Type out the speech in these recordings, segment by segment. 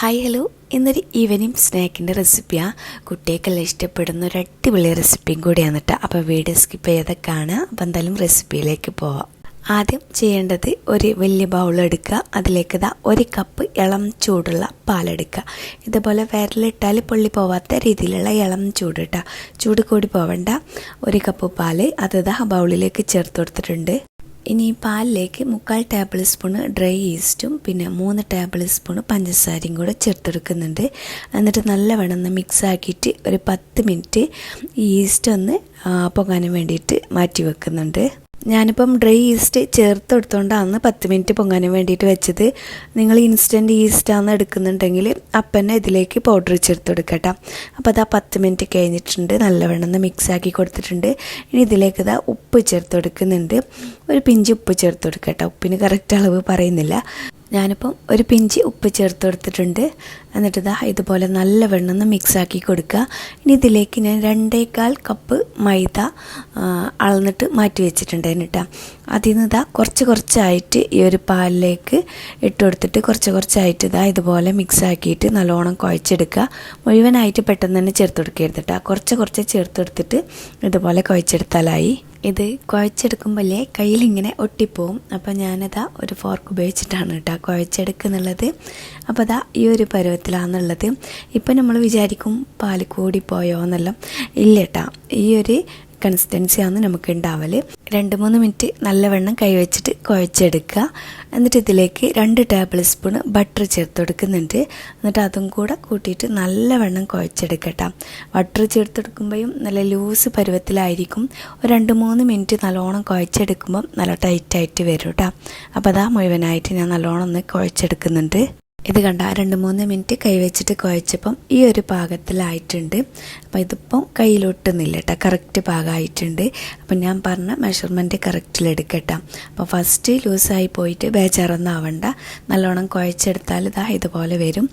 Hi hello ഇന്നൊരു evening സ്നാക്കിന്റെ റെസിപ്പിയാണ് കുട്ടികൾക്കെല്ലാം ഇഷ്ടപ്പെടുന്ന ഒരു അടിപൊളി റെസിപ്പിയും കൂടിയാണ് കേട്ടോ അപ്പോൾ വീഡിയോ സ്കിപ്പ് ചെയ്തൊക്കെയാണ് അപ്പോൾ എന്തായാലും റെസിപ്പിയിലേക്ക് പോവാം. ആദ്യം ചെയ്യേണ്ടത് ഒരു വലിയ ബൗൾ എടുക്കുക. അതിലേക്ക് ഇതാ ഒരു കപ്പ് ഇളം ചൂടുള്ള പാലെടുക്കുക ഇതുപോലെ വിരലിട്ടാൽ പൊള്ളി പോവാത്ത രീതിയിലുള്ള ഇളം ചൂട് ഇട്ടാൽ ചൂട് കൂടി പോവണ്ട. ഒരു കപ്പ് പാൽ അത് ഇതാ ബൗളിലേക്ക് ചേർത്ത് കൊടുത്തിട്ടുണ്ട്. ഇനി ഈ പാലിലേക്ക് മുക്കാൽ ടേബിൾ സ്പൂൺ ഡ്രൈ ഈസ്റ്റും പിന്നെ മൂന്ന് ടേബിൾ സ്പൂൺ പഞ്ചസാരയും കൂടെ ചേർത്തെടുക്കുന്നുണ്ട്. എന്നിട്ട് നല്ലവണ്ണം ഒന്ന് മിക്സ് ആക്കിയിട്ട് ഒരു പത്ത് മിനിറ്റ് ഈസ്റ്റ് ഒന്ന് പൊങ്ങാനും വേണ്ടിയിട്ട് മാറ്റി വെക്കുന്നുണ്ട് ഞാനിപ്പം ഡ്രൈ ഈസ്റ്റ് ചേർത്ത് എടുത്തുകൊണ്ടാണ് പത്ത് മിനിറ്റ് പൊങ്ങാൻ വേണ്ടിയിട്ട് വെച്ചത്. നിങ്ങൾ ഇൻസ്റ്റന്റ് ഈസ്റ്റാണ് എടുക്കുന്നുണ്ടെങ്കിൽ അപ്പം തന്നെ ഇതിലേക്ക് പൗഡർ ചേർത്ത് കൊടുക്കട്ടോ അപ്പോൾ അതാ പത്ത് മിനിറ്റ് കഴിഞ്ഞിട്ടുണ്ട്. നല്ലവണ്ണം ഒന്ന് മിക്സ് ആക്കി കൊടുത്തിട്ടുണ്ട്. ഇനി ഇതിലേക്ക് ഇതാ ഉപ്പ് ചേർത്ത് കൊടുക്കുന്നുണ്ട് ഒരു പിഞ്ച് ഉപ്പ് ചേർത്ത് കൊടുക്കട്ടോ ഉപ്പിന് കറക്റ്റ് അളവ് പറയുന്നില്ല. ഞാനിപ്പം ഒരു പിഞ്ചി ഉപ്പ് ചേർത്ത് കൊടുത്തിട്ടുണ്ട്. എന്നിട്ട് ഇതാ ഇതുപോലെ നല്ലവണ്ണം ഒന്ന് മിക്സാക്കി കൊടുക്കുക. ഇനി ഇതിലേക്ക് ഞാൻ രണ്ടേകാൽ കപ്പ് മൈദ അളന്നിട്ട് മാറ്റി വെച്ചിട്ടുണ്ട് എന്നിട്ട്. അതിൽ നിന്ന് ഇതാ കുറച്ച് കുറച്ചായിട്ട് ഈ ഒരു പാലിലേക്ക് ഇട്ട് കൊടുത്തിട്ട് കുറച്ച് കുറച്ചായിട്ട് ഇതാ ഇതുപോലെ മിക്സാക്കിയിട്ട് നല്ലോണം കുഴച്ചെടുക്കുക. മുഴുവനായിട്ട് പെട്ടെന്ന് തന്നെ ചേർത്ത് കൊടുക്കരുത് കേട്ടോ. കുറച്ച് കുറച്ച് ചേർത്ത് കൊടുത്തിട്ട് ഇതുപോലെ കുഴച്ചെടുത്താലായി. ഇത് കുഴച്ചെടുക്കുമ്പോഴേ കയ്യിലിങ്ങനെ ഒട്ടിപ്പോവും. അപ്പോൾ ഞാനതാ ഒരു ഫോർക്ക് ഉപയോഗിച്ചിട്ടാണ് കേട്ടോ കുഴച്ചെടുക്കുന്നുള്ളത് അപ്പോൾ അതാ ഈ ഒരു പരുവത്തിലാണെന്നുള്ളത് ഇപ്പം നമ്മൾ വിചാരിക്കും പാൽ കൂടിപ്പോയോ എന്നെല്ലാം. ഇല്ല കേട്ടോ ഈ ഒരു കൺസിസ്റ്റൻസിയാണ് നമുക്ക് ഉണ്ടാവൽ രണ്ട് മൂന്ന് മിനിറ്റ് നല്ലവണ്ണം കൈവച്ചിട്ട് കുഴച്ചെടുക്കുക. എന്നിട്ട് ഇതിലേക്ക് രണ്ട് ടേബിൾ സ്പൂൺ ബട്ടർ ചേർത്ത് കൊടുക്കുന്നുണ്ട്. എന്നിട്ട് അതും കൂടെ കൂട്ടിയിട്ട് നല്ലവണ്ണം കുഴച്ചെടുക്കട്ടോ. ബട്ടർ ചേർത്തെടുക്കുമ്പോഴും നല്ല ലൂസ് പരുവത്തിലായിരിക്കും. ഒരു രണ്ട് മൂന്ന് മിനിറ്റ് നല്ലോണം കുഴച്ചെടുക്കുമ്പം നല്ല ടൈറ്റായിട്ട് വരും കേട്ടോ അപ്പോൾ അതാ മുഴുവനായിട്ട് ഞാൻ നല്ലോണം ഒന്ന് കുഴച്ചെടുക്കുന്നുണ്ട്. ഇത് കണ്ട രണ്ട് മൂന്ന് മിനിറ്റ് കൈവച്ചിട്ട് കുഴച്ചപ്പം ഈ ഒരു പാകത്തിലായിട്ടുണ്ട്. അപ്പം ഇതിപ്പം കയ്യിലൊട്ടുന്നില്ല കേട്ടോ കറക്റ്റ് പാകമായിട്ടുണ്ട്. അപ്പം ഞാൻ പറഞ്ഞ മെഷർമെന്റ് കറക്റ്റിലെടുക്കട്ടോ അപ്പോൾ ഫസ്റ്റ് ലൂസായി പോയിട്ട് ബേജാറൊന്നും ആവണ്ട. നല്ലോണം കുഴച്ചെടുത്താൽ ഇതാ ഇതുപോലെ വരും.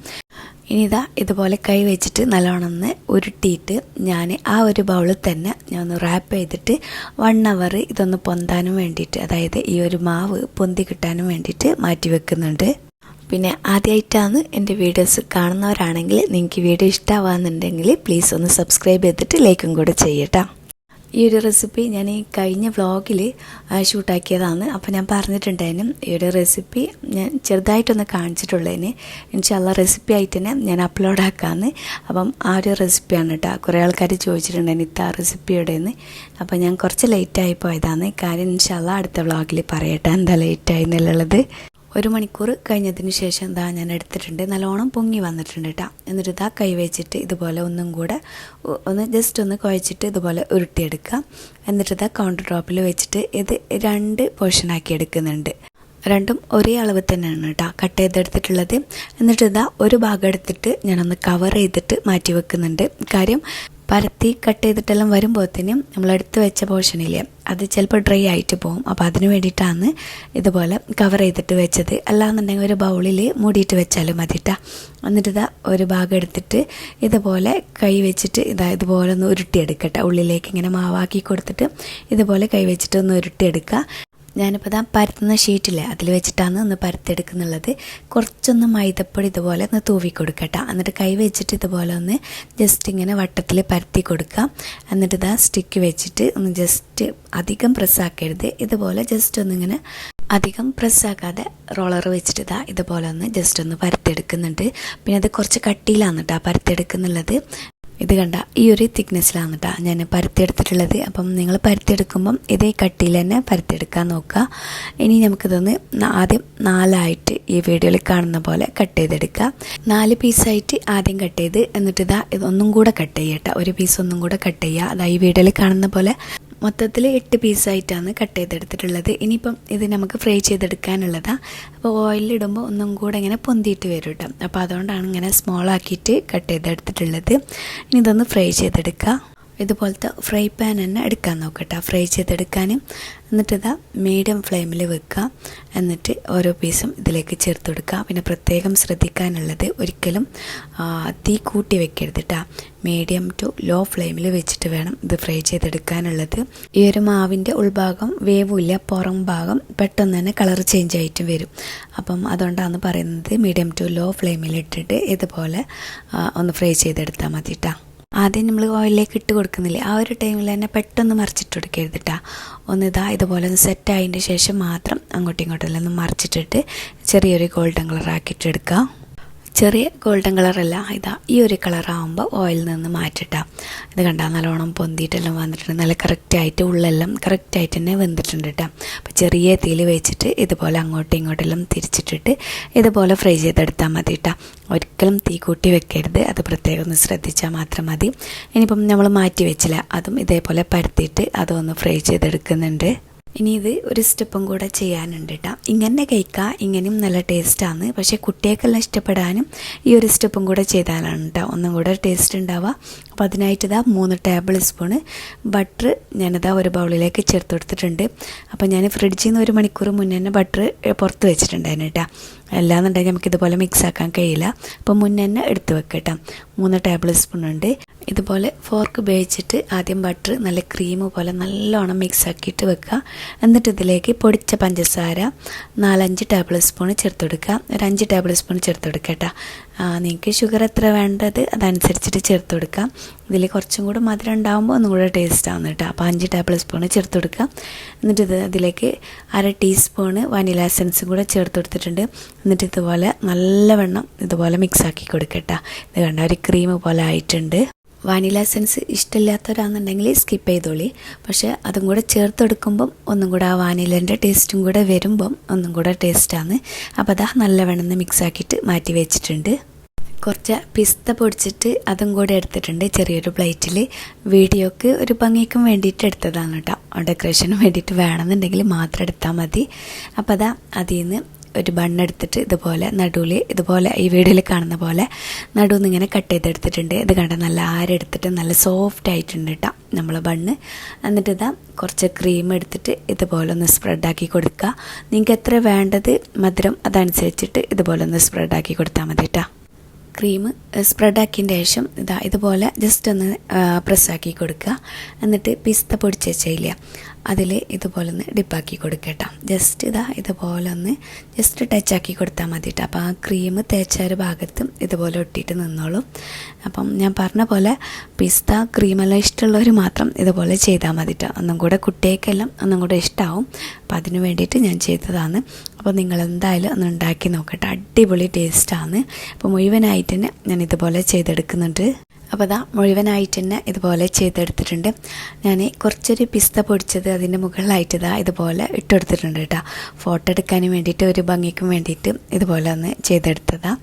ഇനി ഇതാ ഇതുപോലെ കൈ വെച്ചിട്ട് നല്ലോണം ഒന്ന് ഉരുട്ടിയിട്ട് ഞാൻ ആ ഒരു ബൗളിൽ തന്നെ ഞാൻ ഒന്ന് റാപ്പ് ചെയ്തിട്ട് വൺ അവർ ഇതൊന്ന് പൊന്താനും വേണ്ടിയിട്ട് അതായത് ഈ ഒരു മാവ് പൊന്തി കിട്ടാനും വേണ്ടിയിട്ട് മാറ്റി വെക്കുന്നുണ്ട്. പിന്നെ ആദ്യമായിട്ടാണ് എന്റെ വീഡിയോസ് കാണുന്നവരാണെങ്കിൽ നിങ്ങൾക്ക് വീഡിയോ ഇഷ്ടമാകുന്നുണ്ടെങ്കിൽ പ്ലീസ് ഒന്ന് സബ്സ്ക്രൈബ് ചെയ്തിട്ട് ലൈക്കും കൂടെ ചെയ്യട്ടോ. ഈ ഒരു റെസിപ്പി ഞാൻ ഈ കഴിഞ്ഞ വ്ളോഗിൽ ഷൂട്ടാക്കിയതാണ് അപ്പോൾ ഞാൻ പറഞ്ഞിട്ടുണ്ടായിരുന്നു ഈ ഒരു റെസിപ്പി ഞാൻ ചെറുതായിട്ടൊന്ന് കാണിച്ചിട്ടുള്ളതിന് ഇൻഷല്ല റെസിപ്പി ആയിട്ട് തന്നെ ഞാൻ അപ്ലോഡ് ആക്കാമെന്ന് അപ്പം ആ ഒരു റെസിപ്പിയാണ് കേട്ടോ കുറേ ആൾക്കാർ ചോദിച്ചിട്ടുണ്ടായിരുന്നു ഇത്ത റെസിപ്പിയുടെന്ന് അപ്പോൾ ഞാൻ കുറച്ച് ലേറ്റായി പോയതാണ്. കാര്യം ഇൻഷല്ല അടുത്ത വ്ളോഗിൽ പറയട്ടെ എന്താ ലേറ്റായി എന്നുള്ളത്. ഒരു മണിക്കൂർ കഴിഞ്ഞതിന് ശേഷം ഇതാ ഞാൻ എടുത്തിട്ടുണ്ട്. നല്ലോണം പൊങ്ങി വന്നിട്ടുണ്ട് കേട്ടോ എന്നിട്ട് ഇതാ കൈവച്ചിട്ട് ഇതുപോലെ ഒന്നും കൂടെ ഒന്ന് ജസ്റ്റ് ഒന്ന് കുഴച്ചിട്ട് ഇതുപോലെ ഉരുട്ടിയെടുക്കുക എന്നിട്ട് ഇതാ കൗണ്ടർ ടോപ്പിൽ വെച്ചിട്ട് ഇത് രണ്ട് പോർഷനാക്കി എടുക്കുന്നുണ്ട്. രണ്ടും ഒരേ അളവ് തന്നെയാണ് കേട്ടോ കട്ട് ചെയ്തെടുത്തിട്ടുള്ളത്. എന്നിട്ട് ഇതാ ഒരു ഭാഗം എടുത്തിട്ട് ഞാനൊന്ന് കവർ ചെയ്തിട്ട് മാറ്റി വെക്കുന്നുണ്ട്. കാര്യം പരത്തി കട്ട് ചെയ്തിട്ടെല്ലാം വരുമ്പോഴത്തേനും നമ്മൾ എടുത്ത് വെച്ച പോർഷനില്ലേ അത് ചിലപ്പോൾ ഡ്രൈ ആയിട്ട് പോകും അപ്പോൾ അതിന് വേണ്ടിയിട്ടാണ് ഇതുപോലെ കവർ ചെയ്തിട്ട് വെച്ചത്. അല്ലാന്നുണ്ടെങ്കിൽ ഒരു ബൗളിൽ മൂടിയിട്ട് വെച്ചാലും മതിട്ടാ. എന്നിട്ട് ഒരു ഭാഗം എടുത്തിട്ട് ഇതുപോലെ കൈ വെച്ചിട്ട് ഇതാ ഇതുപോലെ ഒന്ന് ഉരുട്ടിയെടുക്കട്ടെ. ഉള്ളിലേക്ക് ഇങ്ങനെ മാവാക്കി കൊടുത്തിട്ട് ഇതുപോലെ കൈ വെച്ചിട്ട് ഒന്ന് ഉരുട്ടിയെടുക്കുക. ഞാനിപ്പോൾ ഇതാ പരത്തുന്ന ഷീറ്റില്ലേ അതിൽ വെച്ചിട്ടാണ് ഒന്ന് പരത്തെടുക്കുന്നുള്ളത് കുറച്ചൊന്ന് മൈദപ്പൊടി ഇതുപോലെ ഒന്ന് തൂവി കൊടുക്കട്ടെ. എന്നിട്ട് കൈ വെച്ചിട്ട് ഇതുപോലെ ഒന്ന് ജസ്റ്റ് ഇങ്ങനെ വട്ടത്തിൽ പരത്തി കൊടുക്കാം. എന്നിട്ട് ഇതാ സ്റ്റിക്ക് വെച്ചിട്ട് ഒന്ന് ജസ്റ്റ് അധികം പ്രസ്സാക്കരുത് ഇതുപോലെ ജസ്റ്റ് ഒന്നിങ്ങനെ അധികം പ്രസ്സാക്കാതെ റോളർ വെച്ചിട്ട് ഇതാ ഇതുപോലെ ഒന്ന് ജസ്റ്റ് ഒന്ന് പരത്തെടുക്കുന്നുണ്ട് പിന്നെ അത് കുറച്ച് കട്ടിയിലാണ് കേട്ടോ പരത്തെടുക്കുന്നുള്ളത് ഇത് കണ്ട ഈ ഒരു തിക്നെസ്സിലാണ് കേട്ടോ ഞാൻ പരത്തിയെടുത്തിട്ടുള്ളത്. അപ്പം നിങ്ങൾ പരത്തിയെടുക്കുമ്പം ഇതേ കട്ടിയിൽ തന്നെ പരത്തിയെടുക്കാൻ നോക്കുക. ഇനി നമുക്കിതൊന്ന് ആദ്യം നാലായിട്ട് ഈ വീഡിയോയിൽ കാണുന്ന പോലെ കട്ട് ചെയ്തെടുക്കുക. നാല് പീസായിട്ട് ആദ്യം കട്ട് ചെയ്ത് എന്നിട്ട് ഇതാ ഇതൊന്നും കൂടെ കട്ട് ചെയ്യട്ടെ ഒരു പീസ് ഒന്നും കൂടെ കട്ട് ചെയ്യുക. അതാ ഈ വീഡിയോയിൽ കാണുന്ന പോലെ മൊത്തത്തിൽ എട്ട് പീസായിട്ടാണ് കട്ട് ചെയ്തെടുത്തിട്ടുള്ളത്. ഇനിയിപ്പം ഇത് നമുക്ക് ഫ്രൈ ചെയ്തെടുക്കാനുള്ളതാണ് അപ്പോൾ ഓയിലിടുമ്പോൾ ഒന്നും കൂടെ ഇങ്ങനെ പൊന്തിയിട്ട് വരും കേട്ടോ അപ്പോൾ അതുകൊണ്ടാണ് ഇങ്ങനെ സ്മോൾ ആക്കിയിട്ട് കട്ട് ചെയ്തെടുത്തിട്ടുള്ളത്. ഇനി ഇതൊന്ന് ഫ്രൈ ചെയ്തെടുക്കുക ഇതുപോലത്തെ ഫ്രൈ പാൻ തന്നെ എടുക്കാൻ നോക്കട്ടെ. ഫ്രൈ ചെയ്തെടുക്കാനും എന്നിട്ട് ഇതാ മീഡിയം ഫ്ലെയിമിൽ വെക്കുക. എന്നിട്ട് ഓരോ പീസും ഇതിലേക്ക് ചേർത്ത് കൊടുക്കുക. പിന്നെ പ്രത്യേകം ശ്രദ്ധിക്കാനുള്ളത് ഒരിക്കലും തീ കൂട്ടി വെക്കരുത് കേട്ടോ മീഡിയം ടു ലോ ഫ്ലെയിമിൽ വെച്ചിട്ട് വേണം ഇത് ഫ്രൈ ചെയ്തെടുക്കാനുള്ളത്. ഈ ഒരു മാവിന്റെ ഉൾഭാഗം വേവില്ല പുറം ഭാഗം പെട്ടെന്ന് തന്നെ കളർ ചേഞ്ച് ആയിട്ട് വരും. അപ്പം അതുകൊണ്ടാണ് പറയുന്നത് മീഡിയം ടു ലോ ഫ്ലെയിമിൽ ഇട്ടിട്ട് ഇതുപോലെ ഒന്ന് ഫ്രൈ ചെയ്തെടുത്താൽ മതി കേട്ടോ ആദ്യം നമ്മൾ ഓയിലിലേക്ക് ഇട്ട് കൊടുക്കുന്നില്ലേ? ആ ഒരു ടൈമിൽ തന്നെ പെട്ടെന്ന് മറിച്ചിട്ട് കൊടുക്കരുത് കേട്ടോ ഒന്ന് ഇതാ ഇതുപോലെ ഒന്ന് സെറ്റ് ആയതിന്റെ ശേഷം മാത്രം അങ്ങോട്ടും ഇങ്ങോട്ടും എല്ലാം ഒന്ന് മറിച്ചിട്ടിട്ട് ചെറിയൊരു ഗോൾഡൻ കളർ ആക്കിയിട്ട് എടുക്കുക ചെറിയ ഗോൾഡൻ കളറല്ല. ഇതാ ഈ ഒരു കളറാകുമ്പോൾ ഓയിൽ നിന്ന് മാറ്റിട്ടാ. ഇത് കണ്ടാൽ നല്ലോണം പൊന്തിയിട്ടെല്ലാം വന്നിട്ടുണ്ട്. നല്ല കറക്റ്റായിട്ട് ഉള്ളെല്ലാം കറക്റ്റായിട്ട് തന്നെ വെന്തിട്ടുണ്ട് കേട്ടോ അപ്പോൾ ചെറിയ തീയിൽ വെച്ചിട്ട് ഇതുപോലെ അങ്ങോട്ടും ഇങ്ങോട്ടെല്ലാം തിരിച്ചിട്ടിട്ട് ഇതുപോലെ ഫ്രൈ ചെയ്തെടുത്താൽ മതി കേട്ടോ ഒരിക്കലും തീ കൂട്ടി വെക്കരുത്. അത് പ്രത്യേകം ഒന്ന് ശ്രദ്ധിച്ചാൽ മാത്രം മതി. ഇനിയിപ്പം നമ്മൾ മാറ്റി വെച്ചില്ല. അതും ഇതേപോലെ പരത്തിയിട്ട് അതൊന്ന് ഫ്രൈ ചെയ്തെടുക്കുന്നുണ്ട്. ഇനി ഇത് ഒരു സ്റ്റെപ്പും കൂടെ ചെയ്യാനുണ്ട് കേട്ടോ ഇങ്ങനെ കഴിക്കാം ഇങ്ങനെയും നല്ല ടേസ്റ്റാണ് പക്ഷേ കുട്ടികൾക്കെല്ലാം ഇഷ്ടപ്പെടാനും ഈ ഒരു സ്റ്റെപ്പും കൂടെ ചെയ്താലാണ് കേട്ടോ ഒന്നും കൂടെ ടേസ്റ്റ് ഉണ്ടാവുക. അപ്പോൾ അതിനായിട്ട് ഇതാ മൂന്ന് ടേബിൾ സ്പൂണ് ബട്ടർ ഞാനിതാ ഒരു ബൗളിലേക്ക് ചേർത്ത് കൊടുത്തിട്ടുണ്ട്. അപ്പോൾ ഞാൻ ഫ്രിഡ്ജിൽ നിന്ന് ഒരു മണിക്കൂർ മുന്നേ തന്നെ ബട്ടർ പുറത്ത് വെച്ചിട്ടുണ്ടായിരുന്നു കേട്ടോ അല്ലാന്നുണ്ടെങ്കിൽ നമുക്ക് ഇതുപോലെ മിക്സ് ആക്കാൻ കഴിയില്ല. അപ്പോൾ മുന്നേ തന്നെ എടുത്ത് വെക്കട്ടോ. മൂന്ന് ടേബിൾ സ്പൂൺ ഉണ്ട്. ഇതുപോലെ ഫോർക്ക് ഉപയോഗിച്ചിട്ട് ആദ്യം ബട്ടർ നല്ല ക്രീം പോലെ നല്ലോണം മിക്സ് ആക്കിയിട്ട് വെക്കുക. എന്നിട്ട് ഇതിലേക്ക് പൊടിച്ച പഞ്ചസാര നാലഞ്ച് ടേബിൾ സ്പൂൺ ചേർത്ത് കൊടുക്കുക. ഒരു അഞ്ച് ടേബിൾ സ്പൂൺ ചേർത്ത് കൊടുക്കുക കേട്ടോ നിങ്ങൾക്ക് ഷുഗർ എത്ര വേണ്ടത് അതനുസരിച്ചിട്ട് ചേർത്ത് കൊടുക്കുക ഇതിൽ കുറച്ചും കൂടെ മധുരം ഉണ്ടാകുമ്പോൾ ഒന്നും കൂടെ ടേസ്റ്റ് ആവുന്നു കേട്ടോ അപ്പോൾ അഞ്ച് ടേബിൾ സ്പൂൺ ചേർത്ത് കൊടുക്കുക എന്നിട്ട് ഇത് അതിലേക്ക് അര ടീസ്പൂണ് വനില എസൻസും കൂടെ ചേർത്ത് കൊടുത്തിട്ടുണ്ട് എന്നിട്ട് ഇതുപോലെ നല്ലവണ്ണം ഇതുപോലെ മിക്സ് ആക്കി കൊടുക്കട്ടോ ഇത് കണ്ട? ഒരു ക്രീം പോലെ ആയിട്ടുണ്ട്. വാനില എസൻസ് ഇഷ്ടമില്ലാത്തവരാണെന്നുണ്ടെങ്കിൽ സ്കിപ്പ് ചെയ്തോളി. പക്ഷേ അതും കൂടെ ചേർത്തെടുക്കുമ്പം ഒന്നും കൂടെ ആ വാനിലേന്റെ ടേസ്റ്റും കൂടെ വരുമ്പം ഒന്നും കൂടെ ടേസ്റ്റാണ് അപ്പോൾ അതാ നല്ലവണ്ണം മിക്സ് ആക്കിയിട്ട് മാറ്റി വെച്ചിട്ടുണ്ട്. കുറച്ച് പിസ്ത പൊടിച്ചിട്ട് അതും കൂടെ എടുത്തിട്ടുണ്ട് ചെറിയൊരു പ്ലേറ്റിൽ വീഡിയോക്ക് ഒരു ഭംഗിക്കും വേണ്ടിയിട്ട് എടുത്തതാണ് കേട്ടോ. ഡെക്കറേഷന് വേണ്ടിയിട്ട് വേണമെന്നുണ്ടെങ്കിൽ മാത്രം എടുത്താൽ മതി. അപ്പോൾ അതാ അതിൽ നിന്ന് ഒരു ബണ്ണെടുത്തിട്ട് ഇതുപോലെ നടുവിൽ ഇതുപോലെ ഈ വീഡിയോയിൽ കാണുന്ന പോലെ നടുവിൽ നിന്ന് ഇങ്ങനെ കട്ട് ചെയ്തെടുത്തിട്ടുണ്ട്. ഇത് കണ്ട നല്ല ആരെടുത്തിട്ട് നല്ല സോഫ്റ്റ് ആയിട്ടുണ്ട് കേട്ടോ നമ്മൾ ബണ്ണ്. എന്നിട്ട് ഇതാ കുറച്ച് ക്രീം എടുത്തിട്ട് ഇതുപോലെ ഒന്ന് സ്പ്രെഡാക്കി കൊടുക്കുക. നിങ്ങൾക്ക് എത്ര വേണ്ടത് മധുരം അതനുസരിച്ചിട്ട് ഇതുപോലെ ഒന്ന് സ്പ്രെഡാക്കി കൊടുത്താൽ മതി കേട്ടോ. ക്രീം സ്പ്രെഡാക്കിയതിന്റെ ശേഷം ഇതാ ഇതുപോലെ ജസ്റ്റ് ഒന്ന് പ്രസ്സാക്കി കൊടുക്കുക. എന്നിട്ട് പിസ്ത പൊടിച്ച് വെച്ചില്ല അതിൽ ഇതുപോലെ ഒന്ന് ഡിപ്പാക്കി കൊടുക്കട്ടോ ജസ്റ്റ് ഇതാ ഇതുപോലെ ഒന്ന് ജസ്റ്റ് ടച്ചാക്കി കൊടുത്താൽ മതി കേട്ടോ അപ്പോൾ ആ ക്രീം തേച്ച ഒരു ഭാഗത്തും ഇതുപോലെ ഒട്ടിയിട്ട് നിന്നോളും. അപ്പം ഞാൻ പറഞ്ഞ പോലെ പിസ്ത ക്രീമെല്ലാം ഇഷ്ടമുള്ളവർ മാത്രം ഇതുപോലെ ചെയ്താൽ മതി കേട്ടോ ഒന്നും കൂടെ കുട്ടികൾക്കെല്ലാം ഒന്നും കൂടെ ഇഷ്ടമാവും അപ്പം അതിന് വേണ്ടിയിട്ട് ഞാൻ ചെയ്തതാണ്. അപ്പോൾ നിങ്ങൾ എന്തായാലും ഒന്ന് ഉണ്ടാക്കി നോക്കട്ടെ അടിപൊളി ടേസ്റ്റാണ് അപ്പോൾ മുഴുവനായിട്ട് തന്നെ ഞാൻ ഇതുപോലെ ചെയ്തെടുക്കുന്നുണ്ട്. അപ്പോൾ അതാ മുഴുവനായിട്ട് തന്നെ ഇതുപോലെ ചെയ്തെടുത്തിട്ടുണ്ട്. ഞാൻ കുറച്ചൊരു പിസ്ത പൊടിച്ചത് അതിന്റെ മുകളിലായിട്ട് ഇതാ ഇതുപോലെ ഇട്ടെടുത്തിട്ടുണ്ട് കേട്ടോ. ഫോട്ടോ എടുക്കാനും വേണ്ടിയിട്ട് ഒരു ഭംഗിക്കും വേണ്ടിയിട്ട് ഇതുപോലെ ഒന്ന് ചെയ്തെടുത്തതാണ്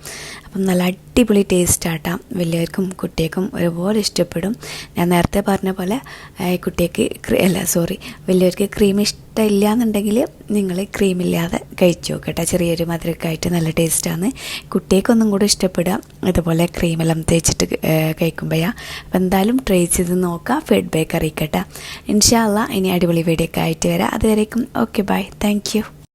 അപ്പം നല്ല അടിപൊളി ടേസ്റ്റ് ആട്ടാം. വലിയവർക്കും കുട്ടികൾക്കും ഒരുപോലെ ഇഷ്ടപ്പെടും. ഞാൻ നേരത്തെ പറഞ്ഞ പോലെ കുട്ടിക്ക് അല്ല സോറി വലിയവർക്ക് ക്രീം ഇഷ്ടമില്ല എന്നുണ്ടെങ്കിൽ നിങ്ങൾ ക്രീമില്ലാതെ കഴിച്ചു നോക്കട്ടെ ചെറിയൊരു മധുരക്കായിട്ട് നല്ല ടേസ്റ്റാണ് കുട്ടികൾക്കൊന്നും കൂടെ ഇഷ്ടപ്പെടുക ഇതുപോലെ ക്രീമെല്ലാം തേച്ചിട്ട് കഴിക്കുമ്പോഴാണ് അപ്പം എന്തായാലും ട്രൈ ചെയ്ത് നോക്കുക ഫീഡ്ബാക്ക് അറിയിക്കട്ടെ. ഇൻഷാല്ല ഇനി അടിപൊളി വീഡിയോ ഒക്കെ ആയിട്ട് വരാം. അതുവരേക്കും ഓക്കെ ബൈ. താങ്ക്